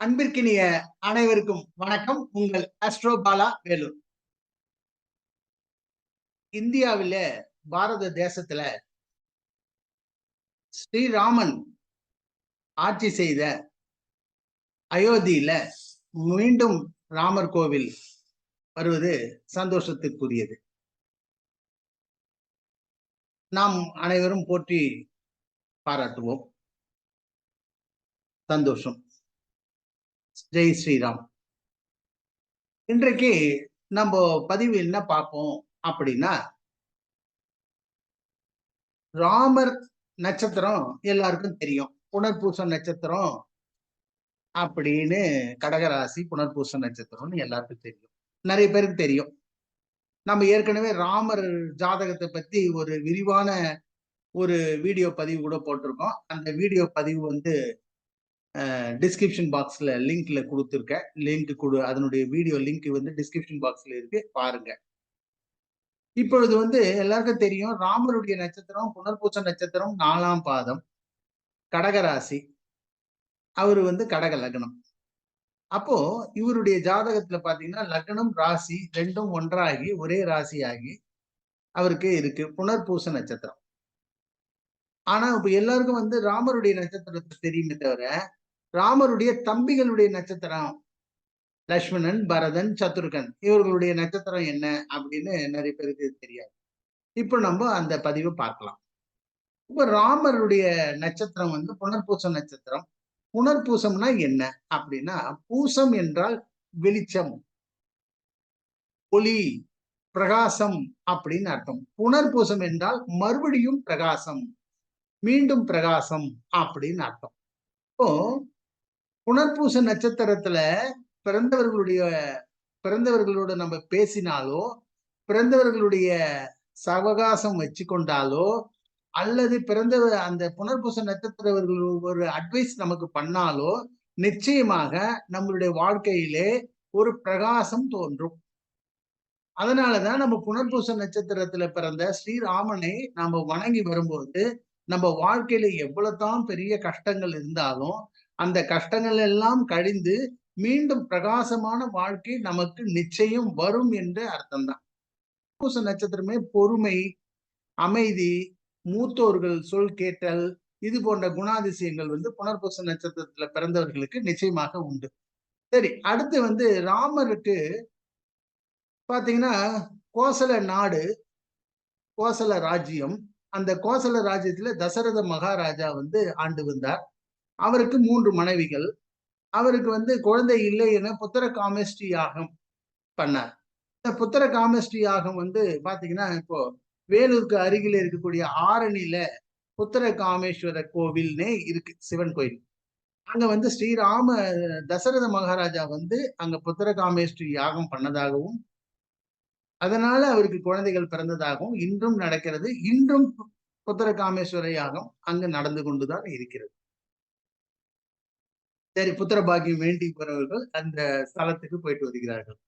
அன்பிற்கினிய அனைவருக்கும் வணக்கம். உங்கள் அஸ்ட்ரோபாலா வேலூர். இந்தியாவில பாரத தேசத்துல ஸ்ரீராமன் ஆட்சி செய்த அயோத்தியில மீண்டும் ராமர் கோவில் வருவது சந்தோஷத்திற்குரியது. நாம் அனைவரும் போற்றி பாராட்டுவோம். சந்தோஷம். ஜெய் ஸ்ரீராம். இன்றைக்கு நம்ம பதிவு என்ன பார்ப்போம் அப்படின்னா ராமர் நட்சத்திரம் எல்லாருக்கும் தெரியும். புனர்பூச நட்சத்திரம் அப்படின்னு கடகராசி புனர்பூச நட்சத்திரம்னு எல்லாருக்கும் தெரியும். நிறைய பேருக்கு தெரியும். நம்ம ஏற்கனவே ராமர் ஜாதகத்தை பத்தி ஒரு விரிவான ஒரு வீடியோ பதிவு கூட போட்டிருக்கோம். அந்த வீடியோ பதிவு வந்து டிஸ்கிரிப்ஷன் பாக்ஸில் லிங்க்ல கொடுத்துருக்கேன். லிங்க் கொடு அதனுடைய வீடியோ லிங்க் வந்து டிஸ்கிரிப்ஷன் பாக்ஸில் இருக்கு. பாருங்க. இப்பொழுது வந்து எல்லாருக்கும் தெரியும் ராமருடைய நட்சத்திரம் புனர்பூச நட்சத்திரம் நாலாம் பாதம் கடகராசி. அவர் வந்து கடக லக்னம். அப்போ இவருடைய ஜாதகத்துல பாத்தீங்கன்னா லக்னம் ராசி ரெண்டும் ஒன்றாகி ஒரே ராசி ஆகி அவருக்கு இருக்கு. புனர்பூச நட்சத்திரம். ஆனா இப்ப எல்லாருக்கும் வந்து ராமருடைய நட்சத்திரத்தை தெரியுமே தவிர ராமருடைய தம்பிகளுடைய நட்சத்திரம். லக்ஷ்மணன் பரதன் சத்துருகன் இவர்களுடைய நட்சத்திரம் என்ன அப்படின்னு நிறைய பேருக்கு தெரியாது. இப்ப நம்ம அந்த பதிவை பார்க்கலாம். இப்ப ராமருடைய நட்சத்திரம் வந்து புனர்பூசம் நட்சத்திரம். புனர்பூசம்னா என்ன அப்படின்னா பூசம் என்றால் வெளிச்சம். ஒளி பிரகாசம் அப்படின்னு அர்த்தம். புனர்பூசம் என்றால் மறுபடியும் பிரகாசம் மீண்டும் பிரகாசம் அப்படின்னு அர்த்தம். இப்போ புனர்பூச நட்சத்திரத்துல பிறந்தவர்களுடைய பிறந்தவர்களோட நம்ம பேசினாலோ பிறந்தவர்களுடைய சவகாசம் வச்சு கொண்டாலோ அல்லது பிறந்த அந்த புனர்பூச நட்சத்திரவர்கள் ஒரு அட்வைஸ் நமக்கு பண்ணாலோ நிச்சயமாக நம்மளுடைய வாழ்க்கையிலே ஒரு பிரகாசம் தோன்றும். அதனாலதான் நம்ம புனர்பூச நட்சத்திரத்துல பிறந்த ஸ்ரீராமனை நாம வணங்கி வரும்போது நம்ம வாழ்க்கையில எவ்வளவுதான் பெரிய கஷ்டங்கள் இருந்தாலும் அந்த கஷ்டங்கள் எல்லாம் கழிந்து மீண்டும் பிரகாசமான வாழ்க்கை நமக்கு நிச்சயம் வரும் என்று அர்த்தம்தான். பூச நட்சத்திரமே பொறுமை அமைதி மூத்தோர்கள் சொல் கேட்டல் இது போன்ற குணாதிசயங்கள் வந்து புனர்பூச நட்சத்திரத்துல பிறந்தவர்களுக்கு நிச்சயமாக உண்டு. சரி அடுத்து வந்து ராமருக்கு பாத்தீங்கன்னா கோசல நாடு கோசல ராஜ்யம். அந்த கோசல ராஜ்யத்துல தசரத மகாராஜா வந்து ஆண்டு வந்தார். அவருக்கு மூன்று மனைவிகள். அவருக்கு வந்து குழந்தை இல்லை என புத்திர காமேஷ்டி யாகம் பண்ணார். இந்த புத்திர காமேஷ்டி யாகம் வந்து பாத்தீங்கன்னா இப்போ வேலூருக்கு அருகில இருக்கக்கூடிய ஆரணியில புத்திர காமேஸ்வர கோவில்னே இருக்கு சிவன் கோயில். அங்க வந்து ஸ்ரீராம தசரத மகாராஜா வந்து அங்க புத்திர காமேஸ்வரி யாகம் பண்ணதாகவும் அதனால அவருக்கு குழந்தைகள் பிறந்ததாகவும் இன்றும் நடக்கிறது. இன்றும் புத்திர காமேஸ்வர யாகம் அங்கு நடந்து கொண்டுதான் இருக்கிறது. சரி புத்திர பாக்கியம் வேண்டி போறவர்கள் அந்த ஸ்தலத்துக்கு போயிட்டு வருகிறார்கள்.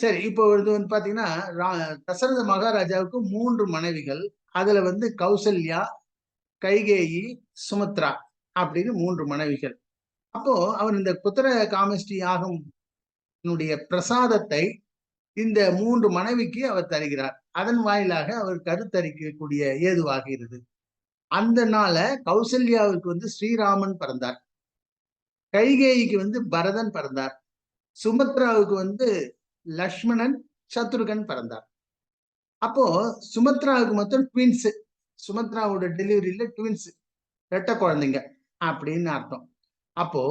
சரி இப்போ இது வந்து பாத்தீங்கன்னா தசரத மகாராஜாவுக்கு மூன்று மனைவிகள். அதுல வந்து கௌசல்யா கைகேயி சுமத்ரா அப்படின்னு மூன்று மனைவிகள். அப்போ அவர் இந்த புத்திர காமஸ்டி யாகம் பிரசாதத்தை இந்த மூன்று மனைவிக்கு அவர் தருகிறார். அதன் வாயிலாக அவர் கருத்தரிக்கக்கூடிய ஏதுவாகிறது. அந்த நாள கௌசல்யாவுக்கு வந்து ஸ்ரீராமன் பிறந்தார். கைகேயிக்கு வந்து பரதன் பிறந்தார். சுமத்ராவுக்கு வந்து லக்ஷ்மணன் சத்ருகன் பிறந்தார். அப்போ சுமத்ராவுக்கு மொத்தம் ட்வின்ஸ் சுமத்ராவோட டெலிவரியில ட்வின்ஸ் ரெட்ட குழந்தைங்க அப்படின்னு அர்த்தம். அப்போ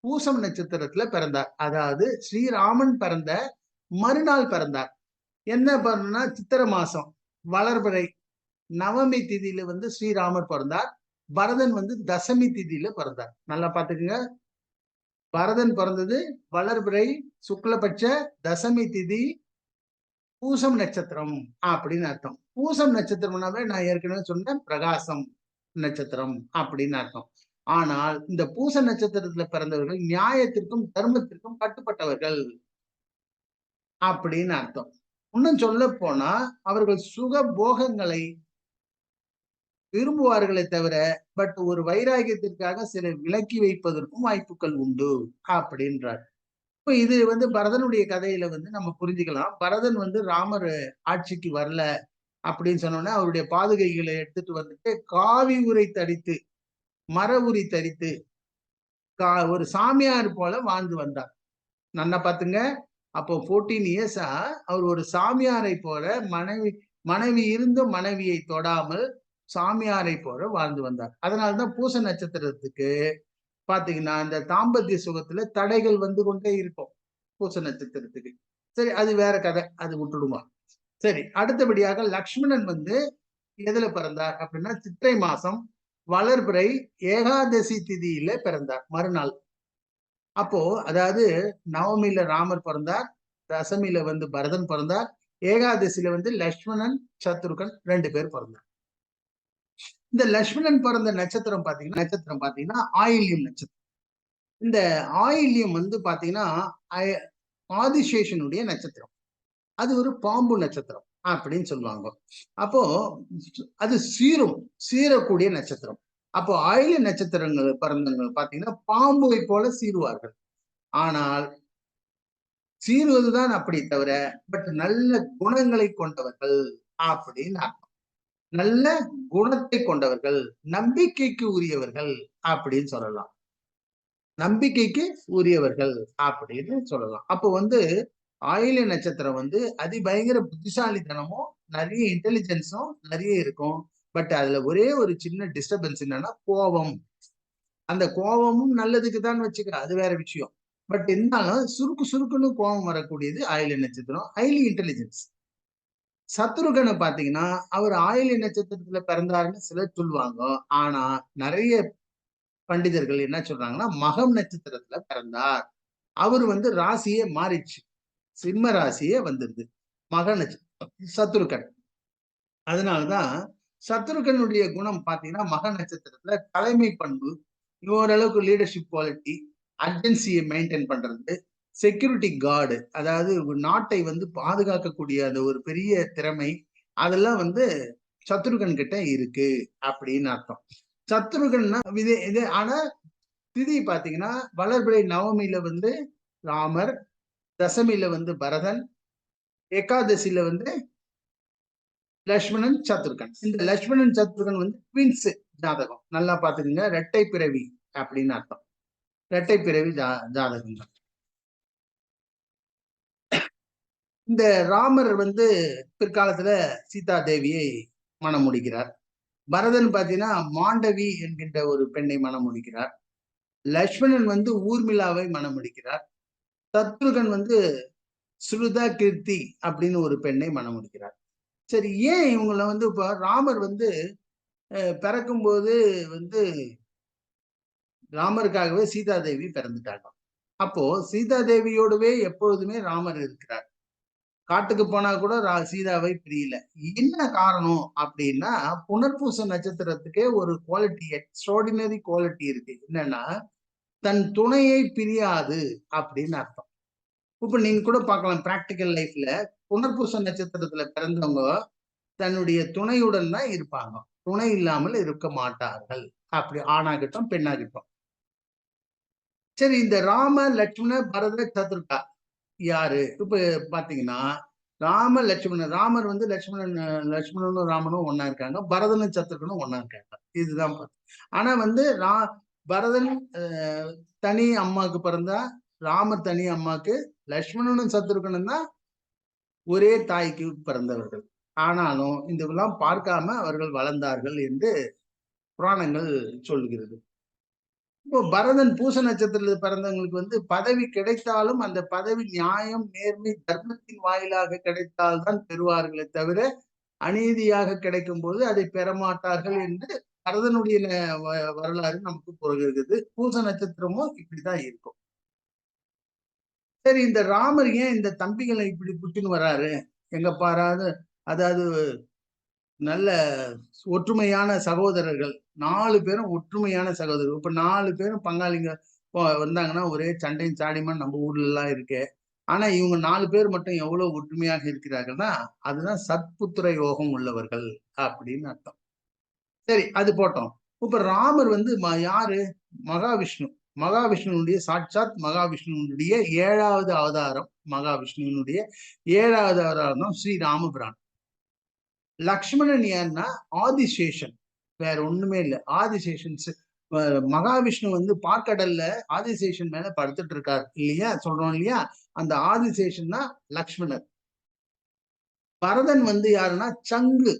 பூசம் நட்சத்திரத்துல பிறந்தார். அதாவது ஸ்ரீராமன் பிறந்த மறுநாள் பிறந்தார். என்ன பண்ணா சித்திர மாசம். வளர்பிறை. நவமி திதியில வந்து ஸ்ரீராமர் பிறந்தார். பரதன் வந்து தசமி திதியில பிறந்தார். நல்லா பாத்துக்குங்க பரதன் பிறந்தது வளர்பிறை சுக்லபட்ச தசமி திதி பூசம் நட்சத்திரம் அப்படின்னு அர்த்தம். பூசம் நட்சத்திரம்னாவே நான் ஏற்கனவே சொன்னேன் பிரகாசம் நட்சத்திரம் அப்படின்னு அர்த்தம். ஆனால் இந்த பூச நட்சத்திரத்துல பிறந்தவர்கள் நியாயத்திற்கும் தர்மத்திற்கும் கட்டுப்பட்டவர்கள் அப்படின்னு அர்த்தம். இன்னும் சொல்ல போனா அவர்கள் சுக போகங்களை விரும்புவார்களே தவிர பட் ஒரு வைராகியத்திற்காக சிலர் விலக்கி வைப்பதற்கும் வாய்ப்புகள் உண்டு அப்படின்றார். இப்போ இது வந்து பரதனுடைய கதையில வந்து நம்ம புரிஞ்சுக்கலாம். பரதன் வந்து ராமர் ஆட்சிக்கு வரல அப்படின்னு சொன்னோன்னா அவருடைய பாதுகைகளை எடுத்துட்டு வந்துட்டு காவி உரை தரித்து மர உரி தரித்து கா ஒரு சாமியார் போல வாழ்ந்து வந்தார். நல்லா பார்த்துங்க அப்போ ஃபோர்டீன் இயர்ஸா அவர் ஒரு சாமியாரை போல மனைவி மனைவி இருந்த மனைவியை தொடாமல் சாமியாரை போல வாழ்ந்து வந்தார். அதனால்தான் பூச நட்சத்திரத்துக்கு பாத்தீங்கன்னா இந்த தாம்பத்திய சுகத்துல தடைகள் வந்து கொண்டே இருக்கும். பூச நட்சத்திரத்துக்கு. சரி அது வேற கதை. அது விட்டுடுமா? சரி அடுத்தபடியாக லக்ஷ்மணன் வந்து எதுல பிறந்தார் அப்படின்னா சித்திரை மாசம் வளர்பிறை ஏகாதசி திதியில பிறந்தார் மறுநாள். அப்போ அதாவது நவமியில ராமர் பிறந்தார் தசமியில வந்து பரதன் பிறந்தார் ஏகாதசியில வந்து லக்ஷ்மணன் சத்ருகன் ரெண்டு பேர் பிறந்தார். இந்த லக்ஷ்மணன் பிறந்த நட்சத்திரம் பாத்தீங்கன்னா நட்சத்திரம் பாத்தீங்கன்னா ஆயில்யம் நட்சத்திரம். இந்த ஆயில்யம் வந்து பாத்தீங்கன்னா ஆதிசேஷனுடைய நட்சத்திரம். அது ஒரு பாம்பு நட்சத்திரம் அப்படின்னு சொல்லுவாங்க. அப்போ அது சீரும் சீரக்கூடிய நட்சத்திரம். அப்போ ஆயில நட்சத்திரங்கள் பிறந்தவங்க பாத்தீங்கன்னா பாம்புவை போல சீருவார்கள் ஆனால் சீருவதுதான் அப்படி தவிர பட் நல்ல குணங்களை கொண்டவர்கள் அப்படின்னு அர்த்தம். நல்ல குணத்தை கொண்டவர்கள் நம்பிக்கைக்கு உரியவர்கள் அப்படின்னு சொல்லலாம். நம்பிக்கைக்கு உரியவர்கள் அப்படின்னு சொல்லலாம். அப்போ வந்து ஆயில நட்சத்திரம் வந்து அதிபயங்கர புத்திசாலித்தனமும் நிறைய இன்டெலிஜென்ஸும் நிறைய இருக்கும். பட் அதுல ஒரே ஒரு சின்ன டிஸ்டர்பன்ஸ் என்னன்னா கோபம். அந்த கோபமும் நல்லதுக்கு தான் வச்சுக்க அது வேற விஷயம். பட் இருந்தாலும் சுருக்கு சுருக்குன்னு கோபம் வரக்கூடியது ஆயில நட்சத்திரம் ஹைலி இன்டெலிஜென்ஸ் சத்ருகனை பாத்தீங்கன்னா அவர் ஆயில நட்சத்திரத்துல பிறந்தாருன்னு சிலர் சொல்லுவாங்க. ஆனா நிறைய பண்டிதர்கள் என்ன சொல்றாங்கன்னா மகம் நட்சத்திரத்துல பிறந்தார். அவர் வந்து ராசியே மாறிச்சு சிம்ம ராசியே வந்துருது. மக நட்சத்திரம் சத்ருகன். அதனாலதான் சத்ருகனுடைய குணம் பாத்தீங்கன்னா மக நட்சத்திரத்துல தலைமை பண்பு ஓரளவுக்கு லீடர்ஷிப் குவாலிட்டி அர்ஜென்சியை மெயின்டைன் பண்றது செக்யூரிட்டி கார்டு அதாவது நாட்டை வந்து பாதுகாக்கக்கூடிய அந்த ஒரு பெரிய திறமை அதெல்லாம் வந்து சத்ருகன் கிட்ட இருக்கு அப்படின்னு அர்த்தம். சத்ருகன்னா இது இது ஆனா திதி பாத்தீங்கன்னா வளர்பிறை நவமியில வந்து ராமர் தசமியில வந்து பரதன் ஏகாதசியில வந்து லக்ஷ்மணன் சத்ருகன். இந்த லக்ஷ்மணன் சத்ருகன் வந்து ட்வின்ஸ் ஜாதகம். நல்லா பாத்துக்கோங்க. ரெட்டை பிறவி அப்படின்னு அர்த்தம். ரெட்டை பிறவி ஜா ஜாதகம் தான் இந்த ராமர் வந்து பிற்காலத்துல சீதா தேவியை மனம் முடிக்கிறார் பரதன் பாத்தீங்கன்னா மாண்டவி என்கின்ற ஒரு பெண்ணை மனம் முடிக்கிறார் லக்ஷ்மணன் வந்து ஊர்மிளாவை மனம் முடிக்கிறார் சத்ருகன் வந்து சுருதா கீர்த்தி அப்படின்னு ஒரு பெண்ணை மனம் முடிக்கிறார் சரி ஏன் இவங்கள வந்து இப்போ ராமர் வந்து பிறக்கும்போது வந்து ராமருக்காகவே சீதாதேவி பிறந்துட்டாங்க. அப்போ சீதாதேவியோடவே எப்பொழுதுமே ராமர் இருக்கிறார். காட்டுக்கு போனா கூட சீதாவை பிரியல. என்ன காரணம் அப்படின்னா புனர்பூச நட்சத்திரத்துக்கே ஒரு குவாலிட்டி எக்ஸ்ட்ராடினரி குவாலிட்டி இருக்கு. என்னன்னா தன் துணையை பிரியாது அப்படின்னு அர்த்தம். இப்ப நீங்க கூட பார்க்கலாம் பிராக்டிக்கல் லைஃப்ல புனர்பூச நட்சத்திரத்துல பிறந்தவங்க தன்னுடைய துணையுடன் தான் இருப்பாங்க. துணை இல்லாமல் இருக்க மாட்டார்கள். அப்படி ஆணாகட்டும் பெண்ணாகட்டும். சரி இந்த ராம லட்சுமண பரத சத்ருகா யாரு? இப்ப பாத்தீங்கன்னா ராம லட்சுமணன். ராமர் வந்து லட்சுமணன் லட்சுமணனும் ராமனும் ஒன்னா இருக்காங்க. பரதனும் சத்ருகனும் ஒன்னா இருக்காங்க. இதுதான் ஆனா வந்து ரா பரதன் தனி அம்மாவுக்கு பிறந்தா ராமர் தனி அம்மாவுக்கு லட்சுமணனும் சத்ருகனும் தான் ஒரே தாய்க்கு பிறந்தவர்கள். ஆனாலும் இதெல்லாம் பார்க்காம அவர்கள் வளர்ந்தார்கள் என்று புராணங்கள் சொல்லுகிறது இப்போ பரதன் பூச நட்சத்திரத்தில் பிறந்தவங்களுக்கு வந்து பதவி கிடைத்தாலும் அந்த பதவி நியாயம் நேர்மை தர்மத்தின் வாயிலாக கிடைத்தால்தான் பெறுவார்களே தவிர அநீதியாக கிடைக்கும் போது அதை பெறமாட்டார்கள் என்று பரதனுடைய வரலாறு நமக்கு புரிகிறது பூச நட்சத்திரமும் இப்படிதான் இருக்கும். சரி இந்த ராமர் ஏன் இந்த தம்பிகளை இப்படி புட்டின்னு வராரு? எங்க பாராது அதாவது நல்ல ஒற்றுமையான சகோதரர்கள். நாலு பேரும் ஒற்றுமையான சகோதரர்கள் இப்ப நாலு பேரும் பங்காளிங்க வந்தாங்கன்னா ஒரே சண்டையும் சாடியுமா நம்ம ஊர்ல எல்லாம் இருக்கு. ஆனா இவங்க நாலு பேர் மட்டும் எவ்வளவு ஒற்றுமையாக இருக்கிறார்கள்னா அதுதான் சத்புத்திர யோகம் உள்ளவர்கள் அப்படின்னு அர்த்தம். சரி அது போட்டோம். இப்ப ராமர் வந்து யாரு? மகாவிஷ்ணு. மகாவிஷ்ணுனுடைய சாட்சாத் மகாவிஷ்ணுனுடைய ஏழாவது அவதாரம். மகாவிஷ்ணுனுடைய ஏழாவது அவதாரம் ஸ்ரீ ராமபிரான் லக்ஷ்மணன் ஏன்னா ஆதிசேஷன். வேற ஒண்ணுமே இல்லை. ஆதிசேஷன் மகாவிஷ்ணு வந்து பார்க்கடல்ல ஆதிசேஷன் மேல படுத்துட்டு இருக்கார் இல்லையா? சொல்றோம் இல்லையா? அந்த ஆதிசேஷன் தான் லக்ஷ்மணர். பரதன் வந்து யாருன்னா சங்கு.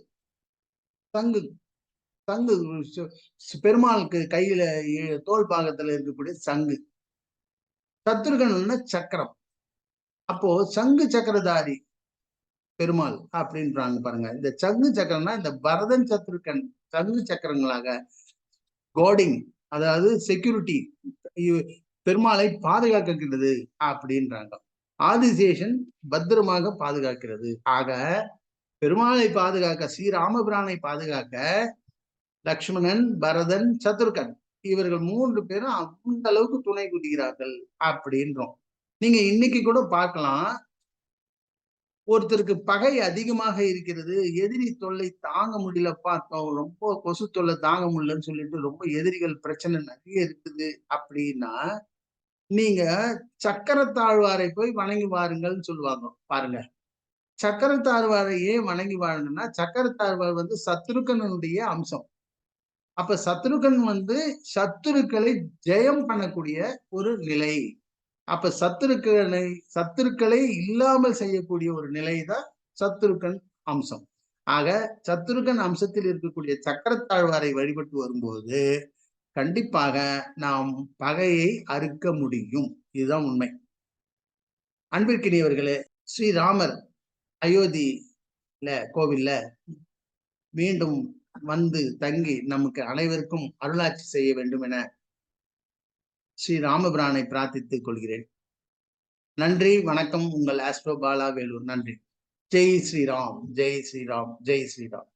சங்கு. சங்கு பெருமாளுக்கு கையில தோல் பாகத்துல இருக்கக்கூடிய சங்கு. சத்ருகன் சக்கரம். அப்போ சங்கு சக்கரதாரி பெருமாள் அப்படின்றாங்க பாருங்க. இந்த சங்கு சக்கரம்னா இந்த பரதன் சத்ருக்கன் சங்கு சக்கரங்களாக கோடிங் அதாவது செக்யூரிட்டி பெருமாளை பாதுகாக்கிறது அப்படின்றாங்க. ஆதிசேஷன் பத்திரமாக பாதுகாக்கிறது. ஆக பெருமாளை பாதுகாக்க ஸ்ரீராமபிரானை பாதுகாக்க லக்ஷ்மணன் பரதன் சத்ருகன் இவர்கள் மூன்று பேரும் அந்த அளவுக்கு துணை குதிக்கிறார்கள் அப்படின்றோம். நீங்க இன்னைக்கு கூட பார்க்கலாம். ஒருத்தருக்கு பகை அதிகமாக இருக்கிறது. எதிரி தொல்லை தாங்க முடியல பார்த்தோம் ரொம்ப கொசு தொல்லை தாங்க முடியலன்னு சொல்லிட்டு ரொம்ப எதிரிகள் பிரச்சனை நிறைய இருக்குது. அப்படின்னா நீங்க சக்கரத்தாழ்வாரை போய் வணங்கி வாருங்கள்னு சொல்லுவாங்க பாருங்க. சக்கரத்தாழ்வாரை ஏன் வணங்கி வாழணும்னா சக்கரத்தாழ்வார் வந்து சத்ருக்கனுடைய அம்சம். அப்ப சத்ருகன் வந்து சத்துருக்களை ஜெயம் பண்ணக்கூடிய ஒரு நிலை. அப்ப சத்துருக்களை சத்துருக்களை இல்லாமல் செய்யக்கூடிய ஒரு நிலை தான் சத்துருக்கன் அம்சம். ஆக சத்துருக்கன் அம்சத்தில் இருக்கக்கூடிய சக்கரத்தாழ்வாரை வழிபட்டு வரும்போது கண்டிப்பாக நாம் பகையை அறுக்க முடியும். இதுதான் உண்மை. அன்பிற்கினியவர்களே ஸ்ரீராமர் அயோத்தியில கோவில்ல மீண்டும் வந்து தங்கி நமக்கு அனைவருக்கும் அருளாட்சி செய்ய வேண்டும் என ஸ்ரீ ராமபிரானை பிரார்த்தித்துக் கொள்கிறேன். நன்றி வணக்கம். உங்கள் ஆஸ்ட்ரோ பாலா வேலூர். நன்றி. ஜெய் ஸ்ரீராம் ஜெய் ஸ்ரீராம் ஜெய் ஸ்ரீராம்.